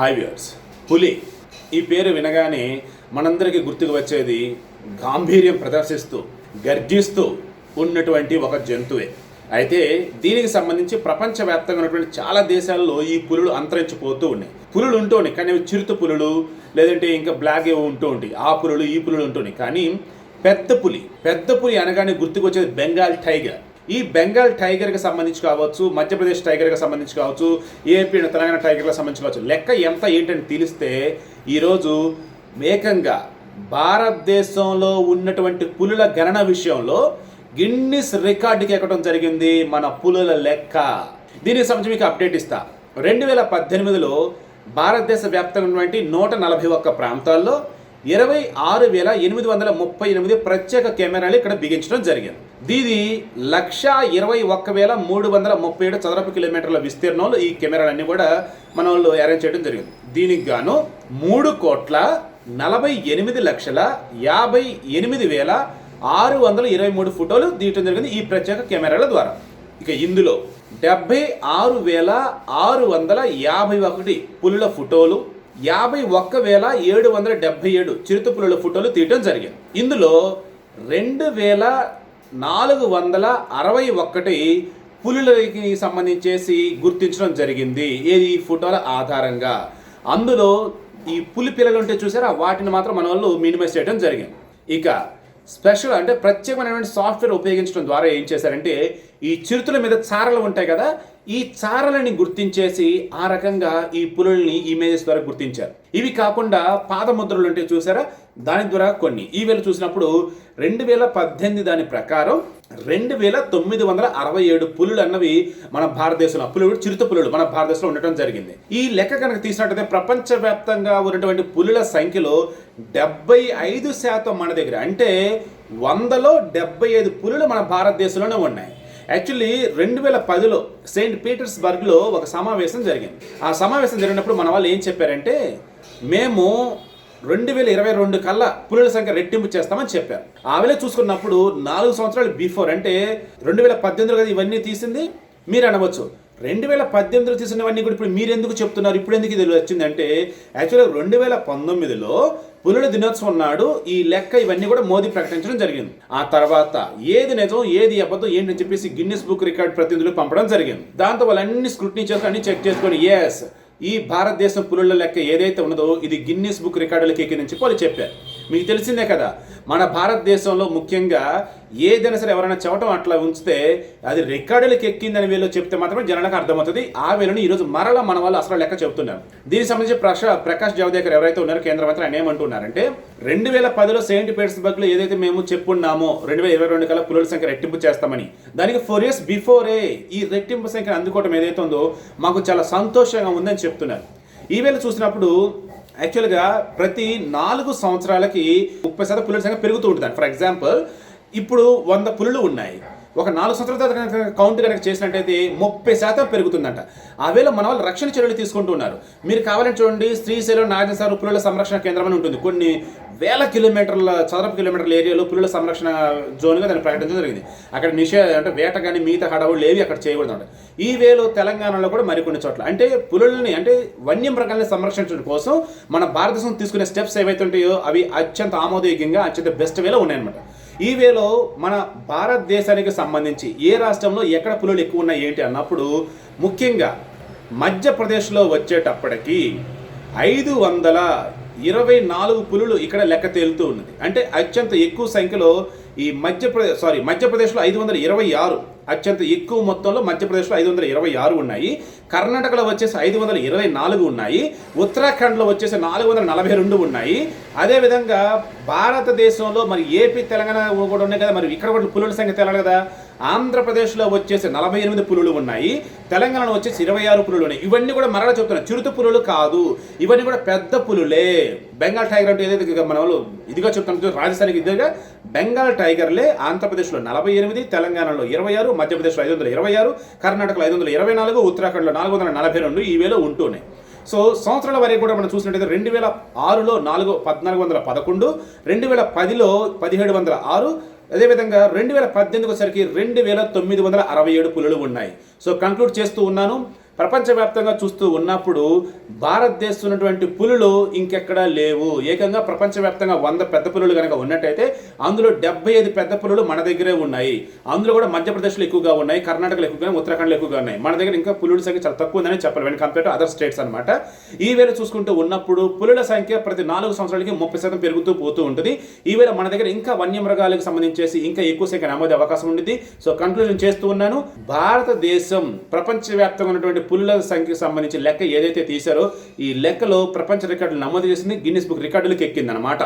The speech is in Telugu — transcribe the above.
హాయ్ వ్యూర్స్ పులి. ఈ పేరు వినగానే మనందరికీ గుర్తుకు వచ్చేది గాంభీర్యం ప్రదర్శిస్తూ గర్జిస్తూ ఉన్నటువంటి ఒక జంతువే. అయితే దీనికి సంబంధించి ప్రపంచవ్యాప్తంగా ఉన్నటువంటి చాలా దేశాల్లో ఈ పులులు అంతరించిపోతూ ఉన్నాయి. పులులు ఉంటూ ఉన్నాయి కానీ అవి చిరుత పులులు లేదంటే ఇంకా బ్లాక్ ఏవో ఉంటూ ఉంటాయి. ఆ పులులు ఈ పులులు ఉంటున్నాయి కానీ పెద్ద పులి పెద్ద పులి అనగానే గుర్తుకు వచ్చేది బెంగాల్ టైగర్. ఈ బెంగాల్ టైగర్కి సంబంధించి కావచ్చు మధ్యప్రదేశ్ టైగర్కి సంబంధించి కావచ్చు ఏపీ అండ్ తెలంగాణ టైగర్కి సంబంధించి కావచ్చు లెక్క ఎంత ఏంటని తెలిస్తే ఈరోజు ఏకంగా భారతదేశంలో ఉన్నటువంటి పులుల గణన విషయంలో గిన్నిస్ రికార్డుకి ఎక్కడం జరిగింది మన పులుల లెక్క. దీనికి సంబంధించి మీకు అప్డేట్ ఇస్తా. రెండు వేల పద్దెనిమిదిలో భారతదేశ వ్యాప్తంగా ఉన్నటువంటి నూట నలభై ఒక్క ప్రాంతాల్లో ఇరవై ఆరు వేల ఎనిమిది వందల ముప్పై ఎనిమిది ప్రత్యేక కెమెరాలు ఇక్కడ బిగించడం జరిగింది. దీది లక్ష ఇరవై ఒక్క వేల మూడు వందల ముప్పై ఏడు చదరపు కిలోమీటర్ల విస్తీర్ణంలో ఈ కెమెరాలన్నీ కూడా మన వాళ్ళు అరేంజ్ చేయడం జరిగింది. దీనికి గాను మూడు కోట్ల నలభై ఎనిమిది లక్షల యాభై ఎనిమిది వేల ఆరు వందల ఇరవై మూడు ఫోటోలు తీయటం జరిగింది ఈ ప్రత్యేక కెమెరాల ద్వారా. ఇక ఇందులో డెబ్బై ఆరు వేల ఆరు వందల యాభై ఒకటి పులుల ఫోటోలు యాభై ఒక్క వేల ఏడు వందల డెబ్బై ఏడు చిరుత పులుల ఫోటోలు తీయటం జరిగింది. ఇందులో రెండు వేల నాలుగు వందల అరవై ఒకటి పులులకి సంబంధించేసి గుర్తించడం జరిగింది. ఏది ఈ ఫోటోల ఆధారంగా? అందులో ఈ పులి పిల్లలు ఉంటే చూసారా? వాటిని మాత్రం మన వాళ్ళు మినిమైజ్ చేయడం జరిగింది. ఇక స్పెషల్ అంటే ప్రత్యేకమైనటువంటి సాఫ్ట్వేర్ ఉపయోగించడం ద్వారా ఏం చేశారంటే ఈ చిరుతుల మీద చారలు ఉంటాయి కదా ఈ చారలని గుర్తించేసి ఆ రకంగా ఈ పులుల్ని ఇమేజెస్ ద్వారా గుర్తించారు. ఇవి కాకుండా పాదముద్రలు అంటే చూసారా? దాని ద్వారా కొన్ని. ఈ వేళ చూసినప్పుడు రెండు వేల పద్దెనిమిది దాని ప్రకారం రెండు వేల తొమ్మిది వందల అరవై ఏడు పులులు అన్నవి మన భారతదేశంలో పులులు చిరుత పులులు మన భారతదేశంలో ఉండటం జరిగింది. ఈ లెక్క కనుక తీసినట్టయితే ప్రపంచవ్యాప్తంగా ఉన్నటువంటి పులుల సంఖ్యలో డెబ్బై ఐదు శాతం మన దగ్గర. అంటే వందలో డెబ్బై ఐదు పులులు మన భారతదేశంలోనే ఉన్నాయి. యాక్చువల్లీ రెండు వేల పదిలో సెయింట్ పీటర్స్బర్గ్లో ఒక సమావేశం జరిగింది. ఆ సమావేశం జరిగినప్పుడు మన వాళ్ళు ఏం చెప్పారంటే మేము రెండు వేల ఇరవై రెండు కల్లా పులుల సంఖ్య రెట్టింపు చేస్తామని చెప్పారు. ఆమెలే చూసుకున్నప్పుడు నాలుగు సంవత్సరాలు బిఫోర్ అంటే రెండు వేల పద్దెనిమిదిలో కదా ఇవన్నీ తీసింది? మీరు అనవచ్చు. రెండు వేల పద్దెనిమిదిలో తీసినవన్నీ కూడా ఇప్పుడు మీరు ఎందుకు చెప్తున్నారు? ఇప్పుడు ఎందుకు ఇది వచ్చిందంటే యాక్చువల్గా రెండు వేల పంతొమ్మిదిలో పులుల దినోత్సవం నాడు ఈ లెక్క ఇవన్నీ కూడా మోదీ ప్రకటించడం జరిగింది. ఆ తర్వాత ఏది నిజం ఏది అబద్ధం ఏంటని చెప్పేసి గిన్నెస్ బుక్ రికార్డ్ ప్రతినిధులు పంపడం జరిగింది. దాంతో వాళ్ళన్ని స్క్రూటినీ చేసుకుని అన్ని చెక్ చేసుకొని ఎస్ ఈ భారతదేశం పులుల లెక్క ఏదైతే ఉన్నదో ఇది గిన్నీస్ బుక్ రికార్డుల ఎక్కిందని చెప్పి వాళ్ళు చెప్పారు. మీకు తెలిసిందే కదా మన భారతదేశంలో ముఖ్యంగా ఏదైనా సరే ఎవరైనా చెప్పడం అట్లా ఉంచితే అది రికార్డులకు ఎక్కిందని వీళ్ళు చెప్తే మాత్రమే జనాలకు అర్థమవుతుంది. ఆ వేళను ఈరోజు మరలా మన వాళ్ళు అసలు లెక్క చెప్తున్నారు దీనికి సంబంధించి ప్రశ ప్రకాష్ జావదేకర్ ఎవరైతే ఉన్నారో కేంద్ర మంత్రి ఆయన ఏమంటున్నారంటే రెండు వేల పదిలో సెయింట్ పీటర్స్బర్గ్లో ఏదైతే మేము చెప్పున్నామో రెండు వేల ఇరవై రెండు కల్లా పులుల సంఖ్య రెట్టింపు చేస్తామని దానికి ఫోర్ ఇయర్స్ బిఫోరే ఈ రెట్టింపు సంఖ్య అందుకోవడం ఏదైతే ఉందో మాకు చాలా సంతోషంగా ఉందని చెప్తున్నారు. ఈవేళ చూసినప్పుడు యాక్చువల్గా ప్రతి నాలుగు సంవత్సరాలకి ముప్పై శాతం పులుల సంఖ్య పెరుగుతూ ఉంటుంది ఫర్ ఎగ్జాంపుల్ ఇప్పుడు వంద పులులు ఉన్నాయి. ఒక నాలుగు సంవత్సరాల తర్వాత కనుక కౌంట్ కనుక చేసినట్టయితే ముప్పై శాతం పెరుగుతుందంట. ఆ వేళ మన వాళ్ళు రక్షణ చర్యలు తీసుకుంటూ ఉన్నారు. మీరు కావాలని చూడండి శ్రీశైలం నాగేశ్వర పులుల సంరక్షణ కేంద్రం అని ఉంటుంది. కొన్ని వేల కిలోమీటర్ల చదరపు కిలోమీటర్ల ఏరియాలో పులుల సంరక్షణ జోన్గా దాన్ని ప్రకటించడం జరిగింది. అక్కడ నిషే అంటే వేట కానీ మిగతా హడవులు ఏవి అక్కడ చేయకూడదు అంట ఈ వేలో తెలంగాణలో కూడా మరికొన్ని చోట్ల. అంటే పులుల్ని అంటే వన్యమృగాల్ని సంరక్షించడం కోసం మన భారతదేశం తీసుకునే స్టెప్స్ ఏవైతే ఉంటాయో అవి అత్యంత ఆమోదయోగ్యంగా అత్యంత బెస్ట్ వేలో ఉన్నాయన్నమాట. ఈ వేలో మన భారతదేశానికి సంబంధించి ఏ రాష్ట్రంలో ఎక్కడ పులులు ఎక్కువ ఉన్నాయి ఏంటి అన్నప్పుడు ముఖ్యంగా మధ్యప్రదేశ్లో వచ్చేటప్పటికి ఐదు వందల ఇరవై నాలుగు పులులు ఇక్కడ లెక్క తేలుతూ ఉన్నది. అంటే అత్యంత ఎక్కువ సంఖ్యలో ఈ మధ్యప్రదేశ్ సారీ మధ్యప్రదేశ్లో ఐదు వందల ఇరవై ఆరు అత్యంత ఎక్కువ మొత్తంలో మధ్యప్రదేశ్లో ఐదు వందల ఇరవై ఆరు ఉన్నాయి. కర్ణాటకలో వచ్చేసి ఐదు వందల ఇరవై నాలుగు ఉన్నాయి. ఉత్తరాఖండ్లో వచ్చేసి నాలుగు వందల నలభై రెండు ఉన్నాయి. అదేవిధంగా భారతదేశంలో మరి ఏపీ తెలంగాణ కూడా ఉన్నాయి కదా. మరి ఇక్కడ కూడా పులుల సంఖ్య తెలాలి కదా. ఆంధ్రప్రదేశ్లో వచ్చేసి నలభై ఎనిమిది పులులు ఉన్నాయి. తెలంగాణలో వచ్చేసి ఇరవై ఆరు పులులు ఉన్నాయి. ఇవన్నీ కూడా మరలా చెప్తున్నా చిరుత పులులు కాదు. ఇవన్నీ కూడా పెద్ద పులులే. బెంగాల్ టైగర్ అంటే ఏదైతే మన వాళ్ళు ఇదిగా చెప్తున్నా రాజస్థానికి ఇదిగా బెంగాల్ టైగర్లే ఆంధ్రప్రదేశ్లో నలభై ఎనిమిది తెలంగాణలో ఇరవై ఆరు మధ్యప్రదేశ్లో ఐదు వందల ఇరవై ఆరు కర్ణాటకలో ఐదు వందల ఇరవై నాలుగు ఉత్తరాఖండ్లో నాలుగు వందల నలభై రెండు ఈ వేలో ఉంటున్నాయి సో సంవత్సరాల వరకు కూడా మనం చూసినట్టయితే రెండు వేల ఆరులో నాలుగు పద్నాలుగు వందల పదకొండు రెండు వేల పదిలో పదిహేడు వందల ఆరు అదేవిధంగా రెండు వేల పద్దెనిమిది వచ్చరికి రెండు వేల తొమ్మిది వందల అరవై ఏడు పులులు ఉన్నాయి. సో కంక్లూడ్ చేస్తూ ఉన్నాను. ప్రపంచవ్యాప్తంగా చూస్తూ ఉన్నప్పుడు భారతదేశం ఉన్నటువంటి పులులు ఇంకెక్కడా లేవు. ఏకంగా ప్రపంచవ్యాప్తంగా వంద పెద్ద పులులు కనుక ఉన్నట్టయితే అందులో డెబ్బై ఐదు పెద్ద పులులు మన దగ్గరే ఉన్నాయి. అందులో కూడా మధ్యప్రదేశ్లో ఎక్కువగా ఉన్నాయి కర్ణాటకలో ఎక్కువగా ఉత్తరాఖండ్లో ఎక్కువగా ఉన్నాయి. మన దగ్గర ఇంకా పులుల సంఖ్య చాలా తక్కువ ఉందని చెప్పాలి. When compare to other states అనమాట ఈ వేళ చూసుకుంటూ ఉన్నప్పుడు పులుల సంఖ్య ప్రతి నాలుగు సంవత్సరాలకి ముప్పై శాతం పెరుగుతూ పోతూ ఉంటుంది. ఈ వేళ మన దగ్గర ఇంకా వన్యమృగాలకు సంబంధించేసి ఇంకా ఎక్కువ సంఖ్య నమోదే అవకాశం ఉంటుంది సో కంక్లూజన్ చేస్తూ ఉన్నాను. భారతదేశం ప్రపంచవ్యాప్తంగా ఉన్నటువంటి పులుల సంఖ్యకు సంబంధించి లెక్క ఏదైతే తీశారో ఈ లెక్కలో ప్రపంచ రికార్డులు నమోదు చేసింది గిన్నిస్ బుక్ రికార్డులకు ఎక్కింది అనమాట